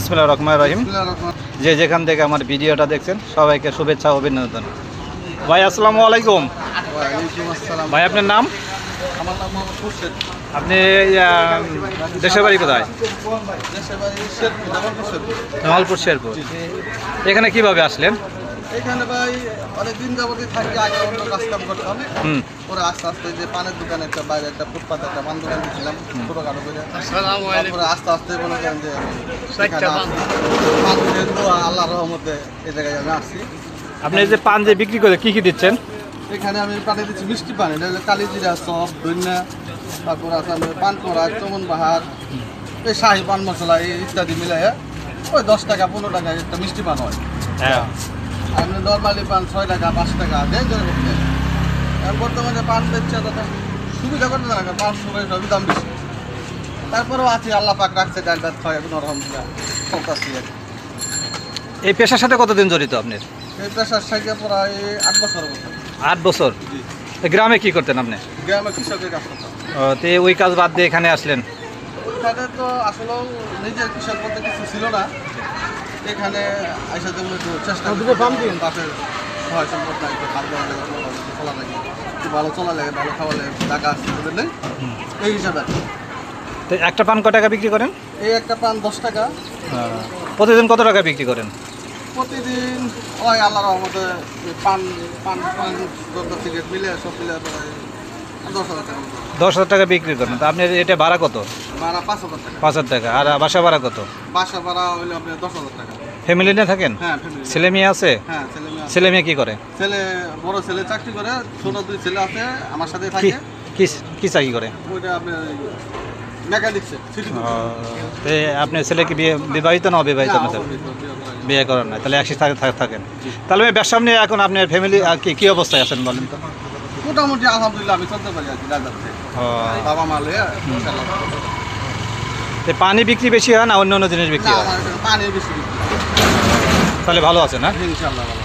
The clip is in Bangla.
বিসমিল্লাহ রহমান রহিম। যে যেখান থেকে আমার ভিডিওটা দেখছেন সবাইকে শুভেচ্ছা ও অভিনন্দন। ভাই আসসালামু আলাইকুম। ভাই আপনার নাম। আপনি দেশের বাড়ি কোথায়? জামালপুর শেরপুর। এখানে কীভাবে আসলেন? এখানে ভাই অনেকদিন যাবতই থাকি আগে অন্য কাজ কাম করতাম। পরে আস্তে আস্তে যে পানের দোকানে একটা বাইরে একটা ফুটপাতে একটা পান দোকান দিয়েছিলাম ছোটখাটো করে। তারপরে আস্তে আস্তে মনে করেন যে আল্লাহর রহমতে এই জায়গায় আমি আসছি। আপনি যে পান যে বিক্রি করে কি কি দিচ্ছেন? এখানে আমি পানি দিচ্ছি মিষ্টি পানি এটা হলো কালিজিরা সব দৈন্যা তারপর আছে আমি পান করা চমন বাহার এই শাহি পান মশলা এই ইত্যাদি মিলাই ওই দশ টাকা পনেরো টাকা একটা মিষ্টি পান হয়। হ্যাঁ। এমনি নর্মালি পান ছয় টাকা পাঁচ টাকা দেন করতে এখন বর্তমানে পান দিচ্ছে দাদা সুবিধা করতে না পান সবাই সবই দাম বেশি। তারপরেও আছে আল্লাহ পাক রাখছে ডাল ভাত খাওয়া এখন আলহামদুলিল্লাহ চলতেছি আর এই পেশার সাথে কতদিন জড়িত আপনি এই পেশার সাইকে প্রায় আট বছর আট বছর? গ্রামে কি করতেন আপনি? গ্রামে কৃষকের কাজ করতাম। ও, তো ওই কাজ বাদ দিয়ে এখানে আসলেন? ওইখানে তো আসলেও নিজের কৃষক বলতে কিছু ছিল না। এখানে আইসা যেমন একটু চেষ্টা করছি বাপের সহায় সম্পদ নাই একটু খাদ্য চলা লাগে একটু ভালো চলা লাগে ভালো খাওয়া লাগে টাকা আসছে বুঝলেন নেই? এই হিসাবে। তো একটা পান ক টাকা বিক্রি করেন? এই একটা পান দশ টাকা। প্রতিদিন কত টাকা বিক্রি করেন? প্রতিদিন ওই আল্লাহ রহমতে পান পান পান মিলে সব মিলে দশ হাজার টাকা। দশ হাজার টাকা বিক্রি করেন। তো আপনি এটা ভাড়া কত? পাঁচ হাজার টাকা। আর বাসা ভাড়া কত? বাসা ভাড়া হইলে আপনার দশ হাজার টাকা। ফ্যামিলি নিয়ে থাকেন? হ্যাঁ ছেলে মেয়ে আছে? হ্যাঁ ছেলে মেয়ে আছে। ছেলে মেয়ে কি করে? ছেলে বড় ছেলে চাকরি করে ছোট দুই ছেলে আছে আমার সাথে থাকে। কি কি চাকরি করে? ওইটা আপনার ছেলে কি বিয়ে বিবাহিত না অবিবাহিত? বিয়ে করেন না তাহলে একসাথে থাকে- থাকে- থাকেন। তাহলে ব্যবসা নিয়ে এখন আপনার ফ্যামিলি কি কি অবস্থায় আছেন বলেন তো? মোটামুটি আলহামদুলিল্লাহ আমি চলতে পারি আর কি বাবা মা লইয়া ইনশাআল্লাহ। তো পানি বিক্রি বেশি হয় না অন্য অন্য জিনিস বিক্রি হয়? পানি বেশি তাহলে ভালো আছে না? ইনশাল্লাহ ভালো।